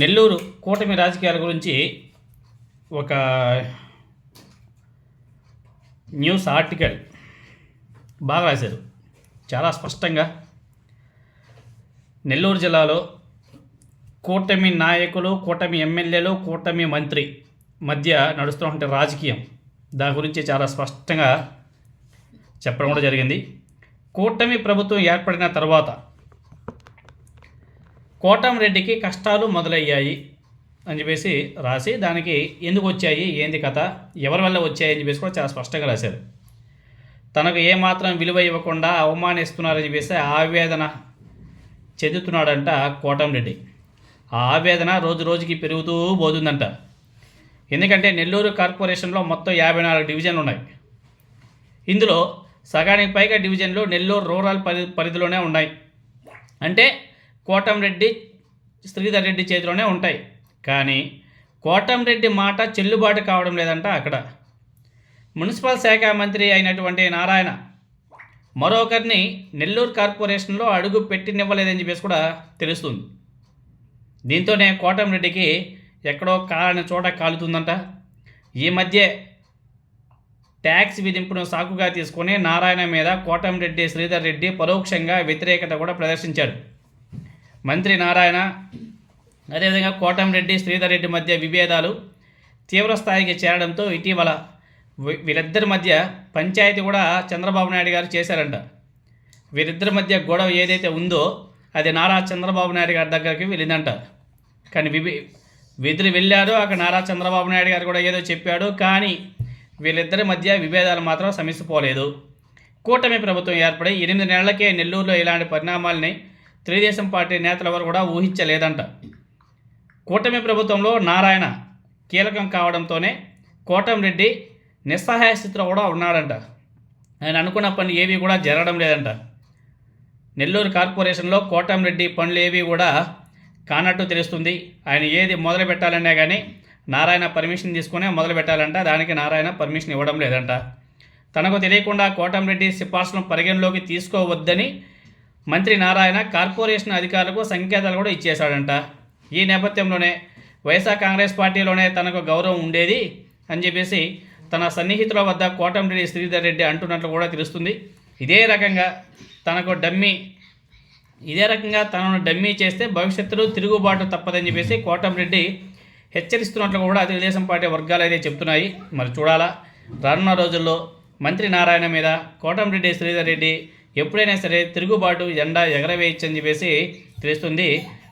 నెల్లూరు కూటమి రాజకీయాల గురించి ఒక న్యూస్ ఆర్టికల్ బాగా రాశారు. చాలా స్పష్టంగా నెల్లూరు జిల్లాలో కూటమి నాయకులు కూటమి ఎమ్మెల్యేలు కూటమి మంత్రి మధ్య నడుస్తున్నటువంటి రాజకీయం దాని గురించి చాలా స్పష్టంగా చెప్పడం కూడా జరిగింది. కూటమి ప్రభుత్వం ఏర్పడిన తర్వాత కోటంరెడ్డికి కష్టాలు మొదలయ్యాయి అని చెప్పేసి రాసి దానికి ఎందుకు వచ్చాయి ఏంది కథ ఎవరి వల్ల వచ్చాయి అని చెప్పేసి కూడా చాలా స్పష్టంగా రాశారు. తనకు ఏమాత్రం విలువ ఇవ్వకుండా అవమానిస్తున్నారని చెప్పేసి ఆవేదన చెందుతున్నాడంట కోటంరెడ్డి ఆ ఆవేదన రోజు రోజుకి పెరుగుతూ పోతుందంట. ఎందుకంటే నెల్లూరు కార్పొరేషన్లో మొత్తం యాభై నాలుగు డివిజన్లు ఉన్నాయి. ఇందులో సగానికి పైగా డివిజన్లు నెల్లూరు రూరల్ పరి పరిధిలోనే ఉన్నాయి. అంటే కోటంరెడ్డి శ్రీధర్ రెడ్డి చేతిలోనే ఉంటాయి. కానీ కోటంరెడ్డి మాట చెల్లుబాటు కావడం లేదంట అక్కడ. మున్సిపల్ శాఖ మంత్రి అయినటువంటి నారాయణ మరొకరిని నెల్లూరు కార్పొరేషన్లో అడుగు పెట్టినివ్వలేదని చెప్పేసి కూడా తెలుస్తుంది. దీంతోనే కోటంరెడ్డికి ఎక్కడో కాలని చోట కాలుతుందంట. ఈ మధ్య ట్యాక్స్ విధింపును సాకుగా తీసుకొని నారాయణ మీద కోటంరెడ్డి శ్రీధర్ రెడ్డి పరోక్షంగా వ్యతిరేకత కూడా ప్రదర్శించాడు మంత్రి నారాయణ అదేవిధంగా కోటంరెడ్డి శ్రీధర్ రెడ్డి మధ్య విభేదాలు తీవ్రస్థాయికి చేరడంతో ఇటీవల వీ- వీరిద్దరి మధ్య పంచాయతీ కూడా చంద్రబాబు నాయుడు గారు చేశారంట. వీరిద్దరి మధ్య గొడవ ఏదైతే ఉందో అది నారా చంద్రబాబు నాయుడు గారి దగ్గరికి వెళ్ళిందంట. కానీ విభి విధులు వెళ్ళారు అక్కడ నారా చంద్రబాబు నాయుడు గారు కూడా ఏదో చెప్పాడు కానీ వీళ్ళిద్దరి మధ్య విభేదాలు మాత్రం సమస్యపోలేదు కూటమి ప్రభుత్వం ఏర్పడి ఎనిమిది నెలలకే నెల్లూరులో ఇలాంటి పరిణామాలని తెలుగుదేశం పార్టీ నేతలు ఎవరు కూడా ఊహించలేదంట. కూటమి ప్రభుత్వంలో నారాయణ కీలకం కావడంతోనే కోటంరెడ్డి నిస్సహాయ స్థితిలో కూడా ఉన్నాడంట. ఆయన అనుకున్న పని ఏవి కూడా జరగడం లేదంట. నెల్లూరు కార్పొరేషన్లో కోటంరెడ్డి పనులు ఏవి కూడా కానట్టు తెలుస్తుంది. ఆయన ఏది మొదలు పెట్టాలన్నా కానీ నారాయణ పర్మిషన్ తీసుకునే మొదలు పెట్టాలంట. దానికి నారాయణ పర్మిషన్ ఇవ్వడం లేదంట. తనకు తెలియకుండా కోటంరెడ్డి సిఫార్సులను పరిగణలోకి తీసుకోవద్దని మంత్రి నారాయణ కార్పొరేషన్ అధికారులకు సంకేతాలు కూడా ఇచ్చేశాడంట. ఈ నేపథ్యంలోనే వైఎస్ఆర్ కాంగ్రెస్ పార్టీలోనే తనకు గౌరవం ఉండేది అని చెప్పేసి తన సన్నిహితుల వద్ద కోటంరెడ్డి శ్రీధర్ రెడ్డి అంటున్నట్లు కూడా తెలుస్తుంది. ఇదే రకంగా తనకు డమ్మీ ఇదే రకంగా తనను డమ్మీ చేస్తే భవిష్యత్తులో తిరుగుబాటు తప్పదని చెప్పేసి కోటంరెడ్డి హెచ్చరిస్తున్నట్లు కూడా తెలుగుదేశం పార్టీ వర్గాలు అయితే చెప్తున్నాయి మరి చూడాలా రానున్న రోజుల్లో మంత్రి నారాయణ మీద కోటంరెడ్డి శ్రీధర్ రెడ్డి ఎప్పుడైనా సరే తిరుగుబాటు జెండా ఎగరవేయచ్చని చెప్పేసి తెలుస్తుంది.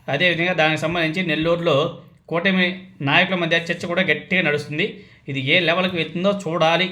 అదేవిధంగా దానికి సంబంధించి నెల్లూరులో కూటమి నాయకుల మధ్య చర్చ కూడా గట్టిగా నడుస్తుంది. ఇది ఏ లెవెల్కి వెళ్తుందో చూడాలి.